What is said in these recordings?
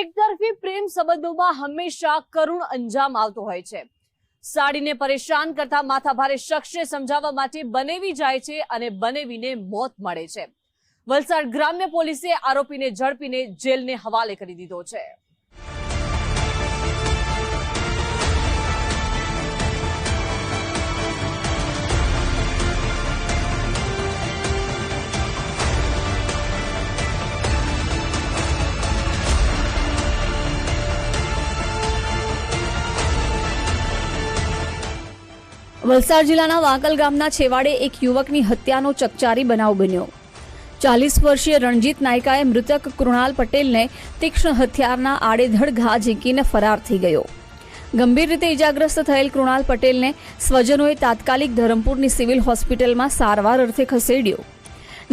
એકતરફી પ્રેમ સંબંધોમાં હંમેશા કરુણ અંજામ આવતો હોય છે. સાડીને પરેશાન કરતા માથાભારે શખ્સને સમજાવવા માટે બનેવી જાય છે અને બનેવીને મોત મળે છે. વલસાડ ગ્રામ્ય પોલીસે આરોપીને ઝડપીને જેલને હવાલે કરી દીધો છે. વલસાડ જિલ્લાના વાંકલ ગામના છેવાડે એક યુવકની હત્યાનો ચકચારી બનાવ બન્યો. ચાલીસ વર્ષીય રણજીત નાયકાએ મૃતક કૃણાલ પટેલને તીક્ષ્ણ હથિયારના આડેધડ ઘા ઝીંકીને ફરાર થઈ ગયો. ગંભીર રીતે ઇજાગ્રસ્ત થયેલ કૃણાલ પટેલને સ્વજનોએ તાત્કાલિક ધરમપુરની સિવિલ હોસ્પિટલમાં સારવાર અર્થે ખસેડ્યો.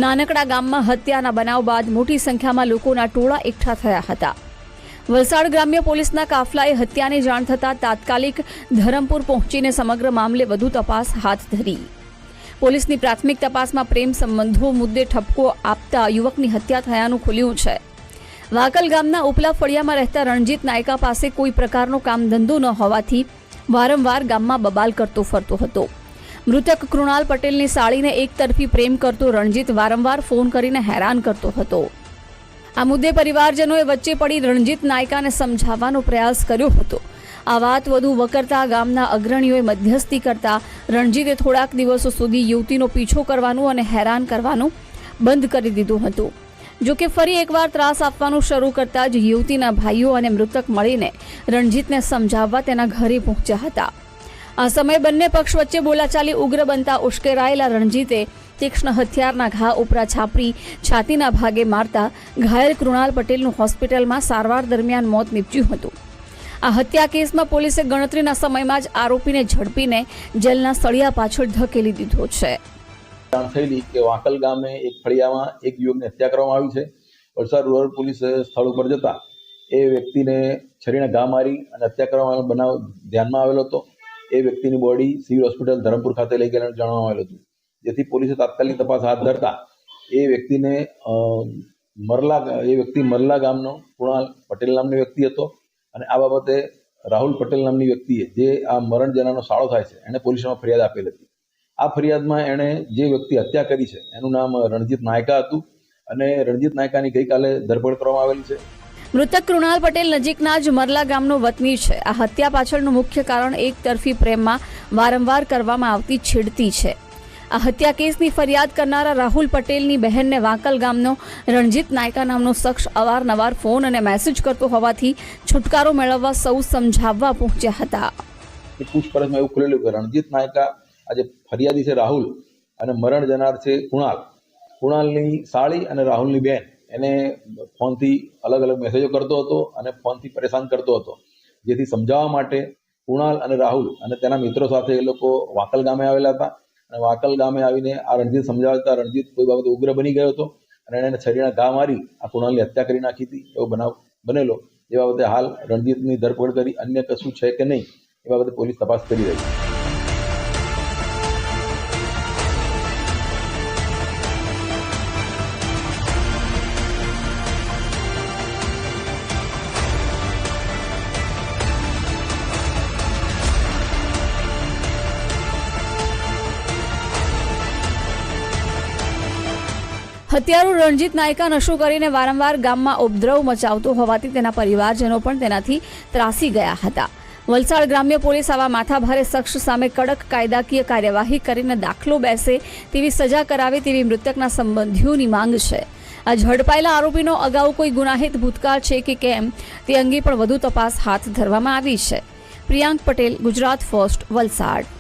નાનકડા ગામમાં હત્યાના બનાવ બાદ મોટી સંખ્યામાં લોકોના ટોળા એકઠા થયા હતા. વલસાડ ગ્રામ્ય પોલીસના કાફલાએ હત્યાની જાણ થતાં તાત્કાલિક ધરમપુર પહોંચીને સમગ્ર મામલે વધુ તપાસ હાથ ધરી. પોલીસની પ્રાથમિક તપાસમાં પ્રેમ સંબંધો, મુદ્દે ઠપકો આપતા યુવકની હત્યા થયાનું ખુલ્યું છે. વાકલ ગામના ઉપલા ફળિયામાં રહેતા રણજીત નાયકા પાસે કોઈ પ્રકારનો કામ ધંધો ન હોવાથી વારંવાર ગામમાં બબાલ કરતો ફરતો હતો. મૃતક કૃણાલ પટેલની સાળીને એકતરફી પ્રેમ કરતો રણજીત વારંવાર ફોન કરીને હેરાન કરતો હતો. આ મુદ્દે પરિવારજનોએ વચ્ચે પડી રણજીત નાયકાને સમજાવવાનો પ્રયાસ કર્યો હતો. આ વાત વધુ વકરતા ગામના અગ્રણીઓએ મધ્યસ્થી કરતા રણજીતે થોડાક દિવસો સુધી યુવતીનો પીછો કરવાનું અને હેરાન કરવાનું બંધ કરી દીધું હતું. જોકે ફરી એકવાર ત્રાસ આપવાનું શરૂ કરતા જ યુવતીના ભાઈઓ અને મૃતક મળીને રણજીતને સમજાવવા તેના ઘરે પહોંચ્યા હતા. આ સમયે બંને પક્ષ વચ્ચે બોલાચાલી ઉગ્ર બનતા ઉશ્કેરાયેલા રણજીતે તીક્ષ્ણ હથિયારના ઘા ઉપરા છાપરી છાતીના ભાગે મારતા ઘાયલ કૃણાલ પટેલનું હોસ્પિટલમાં સારવાર દરમિયાન મોત નીપજ્યું હતું. આ હત્યા કેસમાં પોલીસે ગણતરીના સમયમાં જ આરોપીને ઝડપીને જેલના સળિયા પાછળ ધકેલી દીધો છે. જાણ થયેલી કે વાંકલ ગામે એક ફળિયામાં એક યુવકની હત્યા કરવામાં આવી છે. વલસાડ રૂરલ પોલીસ સ્થળ ઉપર જતા એ વ્યક્તિને છરીના ઘા મારી અને હત્યા કરવાનો બનાવ ધ્યાનમાં આવેલો હતો. એ વ્યક્તિની બોડી સિવિલ હોસ્પિટલ ધરમપુર ખાતે લઈ ગયેલાનું જાણવામાં આવેલું હતું. જેથી પોલીસે તાત્કાલિક તપાસ હાથ ધરતા એ વ્યક્તિને મરલા, એ વ્યક્તિ મરલા ગામનો કૃણાલ પટેલ નામનો વ્યક્તિ હતો અને આ બાબતે રાહુલ પટેલ નામની વ્યક્તિએ જે આ મરણ જેનાનો સાળો થાય છે એણે પોલીસમાં ફરિયાદ આપેલ હતી. આ ફરિયાદમાં એણે જે વ્યક્તિ હત્યા કરી છે, એનું નામ રણજીત નાયકા હતું અને રણજીત નાયકાની ગઈકાલે ધરપકડ કરવામાં આવેલી છે. મૃતક કૃણાલ પટેલ નજીકના જ મરલા ગામનો વતની છે. આ હત્યા પાછળનું મુખ્ય કારણ એક તરફી પ્રેમમાં વારંવાર કરવામાં આવતી છેડતી છે. આ હત્યા કેસની ફરિયાદ કરનારા રાહુલ પટેલની બહેનને વાંકલ ગામનો રણજીત નાયકા નામનો શખ્સ અવારનવાર ફોન અને મેસેજ કરતો હોવાથી છુટકારો મેળવવા સૌ સમજાવવા પહોંચ્યા હતા. પૂછપરછમાં એવું ખુલેલું કે રણજીત નાયકા આજે ફરિયાદી છે રાહુલ અને મરણ જનાર છે કુણાલ. કુણાલની સાળી અને રાહુલની બેન એને ફોનથી અલગ અલગ મેસેજો કરતો હતો અને ફોનથી પરેશાન કરતો હતો. જેથી સમજાવવા માટે કુણાલ અને રાહુલ અને તેના મિત્રો સાથે એ લોકો વાકલ ગામે આવેલા હતા. અને વાકલ ગામે આવીને આ રણજીત સમજાવતા રણજીત કોઈ બાબતે ઉગ્ર બની ગયો હતો અને એણે છરીના ઘા મારી આ કુણાલની હત્યા કરી નાખી હતી. એવો બનાવ બનેલો. એ બાબતે હાલ રણજીતની ધરપકડ કરી અન્ય કશું છે કે નહીં એ બાબતે પોલીસ તપાસ કરી રહી છે. હત્યારો રણજીત નાયકા નશો કરીને વારંવાર ગામમાં ઉપદ્રવ મચાવતો હોવાથી તેના પરિવારજનો પણ તેનાથી ત્રાસી ગયા હતા. વલસાડ ગ્રામ્ય પોલીસ આવા માથાભારે શખ્સ સામે કડક કાયદાકીય કાર્યવાહી કરીને દાખલો બેસે તેવી સજા કરાવે તેવી મૃતકના સંબંધીઓની માંગ છે. આ ઝડપાયેલા આરોપીનો અગાઉ કોઈ ગુનાહિત ભૂતકાળ છે કે કેમ તે અંગે પણ વધુ તપાસ હાથ ધરવામાં આવી છે. પ્રિયાંક પટેલ, ગુજરાત ફર્સ્ટ, વલસાડ.